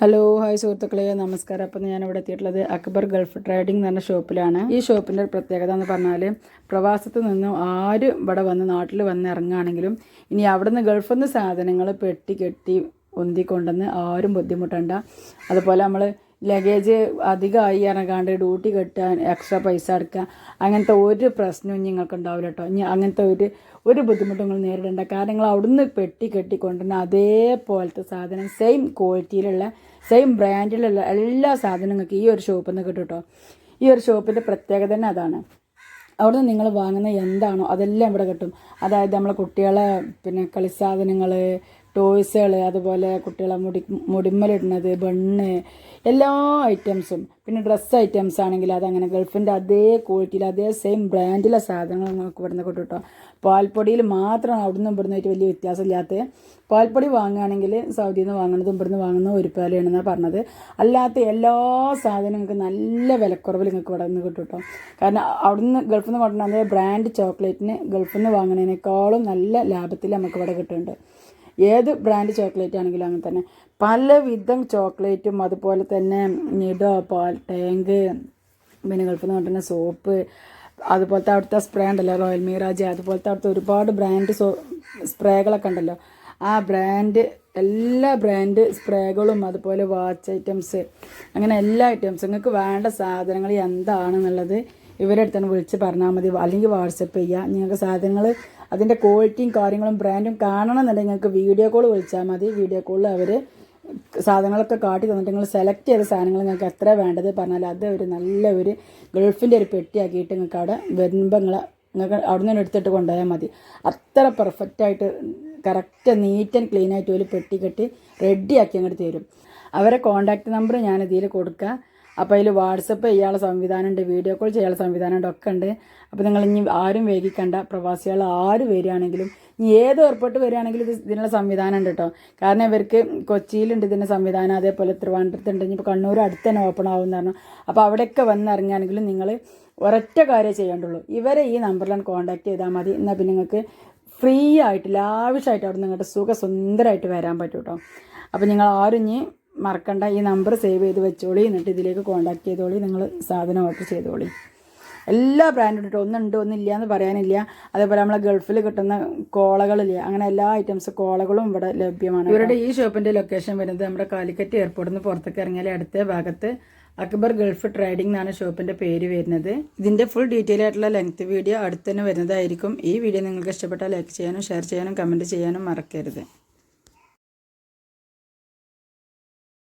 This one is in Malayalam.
ഹലോ ഹായ് സുഹൃത്തുക്കളെ. നമസ്കാരം. അപ്പം ഇവിടെ എത്തിയിട്ടുള്ളത് അക്ബർ ഗൾഫ് ട്രേഡിംഗ് എന്ന് പറഞ്ഞ ഷോപ്പിലാണ്. ഈ ഷോപ്പിന്റെ ഒരു പ്രത്യേകത എന്ന് പറഞ്ഞാൽ പ്രവാസത്ത് നിന്നും ആര് ഇവിടെ വന്ന് നാട്ടിൽ വന്ന് ഇറങ്ങുകയാണെങ്കിലും ഇനി അവിടെ നിന്ന് ഗൾഫിൽ നിന്ന് സാധനങ്ങൾ പെട്ടി കെട്ടി ഉന്തി കൊണ്ടുവന്ന് ആരും ബുദ്ധിമുട്ടണ്ട. അതുപോലെ നമ്മൾ ലഗേജ് അധികമായി ഇറങ്ങാണ്ട് ഡ്യൂട്ടി കെട്ടാൻ എക്സ്ട്രാ പൈസ അടക്കുക അങ്ങനത്തെ ഒരു പ്രശ്നവും നിങ്ങൾക്ക് ഉണ്ടാവില്ല കേട്ടോ അങ്ങനത്തെ ഒരു ഒരു ബുദ്ധിമുട്ടും നിങ്ങൾ നേരിടേണ്ട. കാരണം നിങ്ങൾ അവിടുന്ന് പെട്ടി കെട്ടി അതേപോലത്തെ സാധനം സെയിം ക്വാളിറ്റിയിലുള്ള സെയിം ബ്രാൻഡിലുള്ള എല്ലാ സാധനങ്ങൾക്ക് ഈ ഒരു ഷോപ്പിൽ നിന്ന് കിട്ടും കേട്ടോ ഈ ഒരു ഷോപ്പിന്റെ പ്രത്യേകത തന്നെ അതാണ്. അവിടുന്ന് നിങ്ങൾ വാങ്ങുന്ന എന്താണോ അതെല്ലാം ഇവിടെ കിട്ടും. അതായത് നമ്മളെ കുട്ടികളെ പിന്നെ കളിസാധനങ്ങൾ ടോയ്സുകൾ അതുപോലെ കുട്ടികളെ മുടി മുടിമ്മലിടുന്നത് ബണ്ണ് എല്ലാ ഐറ്റംസും പിന്നെ ഡ്രസ്സ് ഐറ്റംസ് ആണെങ്കിൽ അതങ്ങനെ ഗൾഫിന്റെ അതേ ക്വാളിറ്റിയിൽ അതേ സെയിം ബ്രാൻഡിലെ സാധനങ്ങൾ നമുക്ക് ഇവിടുന്ന് കിട്ടും കേട്ടോ പാൽപ്പൊടിയിൽ മാത്രമാണ് അവിടുന്ന് ഇവിടുന്ന് ഒരു വലിയ വ്യത്യാസമില്ലാത്ത പാൽപ്പൊടി വാങ്ങുകയാണെങ്കിൽ സൗദിയിൽ നിന്ന് വാങ്ങുന്നതും ഇവിടുന്ന് വാങ്ങുന്നതും ഒരു പോലെയാണെന്നാണ് പറഞ്ഞത്. അല്ലാത്ത എല്ലാ സാധനങ്ങൾക്ക് നിങ്ങൾക്ക് നല്ല വിലക്കുറവിൽ നിങ്ങൾക്ക് ഇവിടെ നിന്ന് കിട്ടും കേട്ടോ കാരണം അവിടുന്ന് ഗൾഫിൽ നിന്ന് കൊണ്ടുവന്നത് ബ്രാൻഡ് ചോക്ലേറ്റിന് ഗൾഫിൽ നിന്ന് വാങ്ങുന്നതിനേക്കാളും നല്ല ലാഭത്തിൽ നമുക്ക് ഇവിടെ കിട്ടുന്നുണ്ട്. ഏത് ബ്രാൻഡ് ചോക്ലേറ്റ് ആണെങ്കിലും അങ്ങനെ തന്നെ. പലവിധം ചോക്ലേറ്റും അതുപോലെ തന്നെ നിഡോ പാൽ ടാങ്ക് പിന്നെ ഗൾഫിൽ നിന്ന് കൊണ്ടുവരുന്ന സോപ്പ് അതുപോലത്തെ അവിടുത്തെ സ്പ്രേ ഉണ്ടല്ലോ റോയൽ മീറാജ് അതുപോലത്തെ അവിടുത്തെ ഒരുപാട് ബ്രാൻഡ് സോ സ്പ്രേകളൊക്കെ ഉണ്ടല്ലോ. ആ ബ്രാൻഡ് എല്ലാ ബ്രാൻഡ് സ്പ്രേകളും അതുപോലെ വാച്ച് ഐറ്റംസ് അങ്ങനെ എല്ലാ ഐറ്റംസും നിങ്ങൾക്ക് വേണ്ട സാധനങ്ങൾ എന്താണെന്നുള്ളത് ഇവരെ അടുത്താണ് വിളിച്ച് പറഞ്ഞാൽ മതി. അല്ലെങ്കിൽ വാട്സപ്പ് ചെയ്യുക നിങ്ങൾക്ക് സാധനങ്ങൾ അതിന്റെ ക്വാളിറ്റിയും കാര്യങ്ങളും ബ്രാൻഡും കാണണമെന്നുണ്ടെങ്കിൽ നിങ്ങൾക്ക് വീഡിയോ കോൾ വിളിച്ചാൽ മതി. വീഡിയോ കോളിൽ അവർ സാധനങ്ങളൊക്കെ കാട്ടി തന്നിട്ട് നിങ്ങൾ സെലക്ട് ചെയ്ത സാധനങ്ങൾ നിങ്ങൾക്ക് എത്ര വേണ്ടത് പറഞ്ഞാൽ അത് ഒരു നല്ല ഒരു ഗൾഫിന്റെ ഒരു പെട്ടിയാക്കിയിട്ട് നിങ്ങൾക്ക് അവിടെ വരുമ്പോൾ നിങ്ങൾ നിങ്ങൾക്ക് അവിടെ നിന്ന് എടുത്തിട്ട് കൊണ്ടുപോയാൽ മതി. അത്ര പെർഫെക്റ്റായിട്ട് കറക്റ്റ് നീറ്റ് ആൻഡ് ക്ലീൻ ആയിട്ട് ഒരു പെട്ടി കെട്ടി റെഡിയാക്കി അങ്ങോട്ട് തരും. അവരെ കോൺടാക്റ്റ് നമ്പർ ഞാൻ ഇതിൽ കൊടുക്കുക അപ്പോൾ അതിൽ വാട്സപ്പ് ചെയ്യാനുള്ള സംവിധാനം ഉണ്ട് വീഡിയോ കോൾ ചെയ്യാനുള്ള സംവിധാനം ഉണ്ട് ഒക്കെ ഉണ്ട് അപ്പോൾ നിങ്ങൾ ഇനി ആരും വേഗിക്കണ്ട പ്രവാസികൾ ആര് വരികയാണെങ്കിലും ഇനി ഏത് ഏർപ്പെട്ട് വരികയാണെങ്കിലും ഇത് ഇതിനുള്ള സംവിധാനം ഉണ്ട് കേട്ടോ. കാരണം ഇവർക്ക് കൊച്ചിയിലുണ്ട് ഇതിന്റെ സംവിധാനം അതേപോലെ തിരുവനന്തപുരത്തുണ്ട്. ഇനിയിപ്പോൾ കണ്ണൂർ അടുത്ത് തന്നെ ഓപ്പൺ ആവും പറഞ്ഞു. അപ്പോൾ അവിടെയൊക്കെ വന്നിറങ്ങിയാണെങ്കിലും നിങ്ങൾ ഒരൊറ്റ കാര്യം ചെയ്യേണ്ടുള്ളൂ. ഇവരെ ഈ നമ്പറിലാണ് കോൺടാക്ട് ചെയ്താൽ മതി. എന്നാൽ പിന്നെ നിങ്ങൾക്ക് ഫ്രീ ആയിട്ട് ലാവിഷായിട്ട് അവിടെ നിങ്ങളുടെ സുഖസുന്ദരമായിട്ട് വരാൻ പറ്റും കേട്ടോ. അപ്പോൾ നിങ്ങൾ ആരും ഇനി മറക്കണ്ട ഈ നമ്പർ സേവ് ചെയ്ത് വെച്ചോളി എന്നിട്ട് ഇതിലേക്ക് കോൺടാക്ട് ചെയ്തോളി നിങ്ങൾ സാധനം ഓർഡർ ചെയ്തോളി. എല്ലാ ബ്രാൻഡും കേട്ടോ ഒന്നുണ്ട് ഒന്നില്ല എന്ന് പറയാനില്ല. അതേപോലെ നമ്മളെ ഗൾഫിൽ കിട്ടുന്ന കോളകളില്ലേ അങ്ങനെ എല്ലാ ഐറ്റംസ് കോളകളും ഇവിടെ ലഭ്യമാണ് ഇവരുടെ ഈ ഷോപ്പിന്റെ ലൊക്കേഷൻ വരുന്നത് നമ്മുടെ കാലിക്കറ്റ് എയർപോർട്ടിൽ നിന്ന് പുറത്തേക്ക് ഇറങ്ങിയാൽ അടുത്ത ഭാഗത്ത് അക്ബർ ഗൾഫ് ട്രേഡിംഗ് എന്നാണ് ഷോപ്പിന്റെ പേര് വരുന്നത്. ഇതിന്റെ ഫുൾ ഡീറ്റെയിൽ ആയിട്ടുള്ള ലെങ്ത് വീഡിയോ അടുത്ത് വരുന്നതായിരിക്കും. ഈ വീഡിയോ നിങ്ങൾക്ക് ഇഷ്ടപ്പെട്ടാൽ ലൈക്ക് ചെയ്യാനും ഷെയർ ചെയ്യാനും കമന്റ് ചെയ്യാനും മറക്കരുത്.